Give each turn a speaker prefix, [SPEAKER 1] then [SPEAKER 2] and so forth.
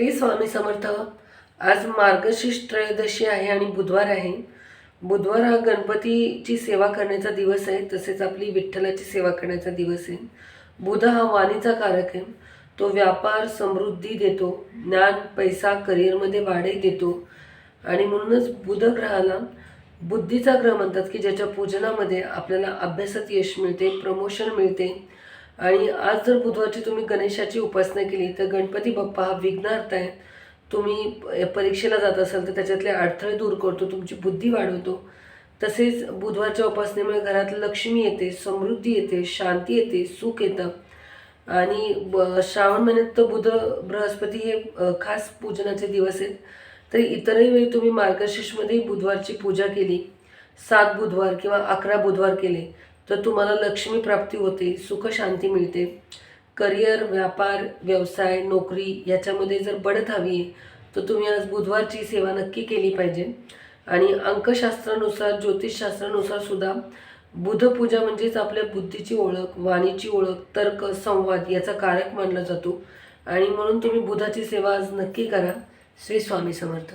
[SPEAKER 1] श्री स्वामी समर्थ आज मार्गशीर्ष त्रयोदशी आहे आणि बुधवार आहे. बुधवार हा गणपतीची सेवा करण्याचा दिवस आहे तसेच आपली विठ्ठलाची सेवा करण्याचा दिवस आहे. बुध हा वाणीचा कारक आहे. तो व्यापार समृद्धी देतो ज्ञान पैसा करिअरमध्ये वाढही देतो. आणि म्हणूनच बुध ग्रहाला बुद्धीचा ग्रह म्हणतात की ज्याच्या पूजनामध्ये आपल्याला अभ्यासात यश मिळते प्रमोशन मिळते. आणि आज जर बुधवारची तुम्ही गणेशाची उपासना केली तर गणपती बाप्पा हा विघ्नार्थ आहे. तुम्ही परीक्षेला जात असाल तर त्याच्यातले अडथळे दूर करतो तुमची बुद्धी वाढवतो. तसेच बुधवारच्या उपासनेमुळे घरात लक्ष्मी येते समृद्धी येते शांती येते सुख येतं. आणि ब श्रावण महिन्यात तर बुध बृहस्पती हे खास पूजनाचे दिवस आहेत. तर इतरही वेळी तुम्ही मार्गशीर्षमध्ये बुधवारची पूजा केली सात बुधवार किंवा अकरा बुधवार केले. तर तुम्हाला लक्ष्मी प्राप्ती होते सुख शांती मिळते. करिअर व्यापार व्यवसाय नोकरी याच्यामध्ये जर बढत हवी आहे तर तुम्ही आज बुधवारची सेवा नक्की केली पाहिजे. आणि अंकशास्त्रानुसार ज्योतिषशास्त्रानुसार सुद्धा बुधपूजा म्हणजेच आपल्या बुद्धीची ओळख वाणीची ओळख तर्क संवाद याचा कारक मानला जातो. आणि म्हणून तुम्ही बुधाची सेवा आज नक्की करा. श्री स्वामी समर्थ.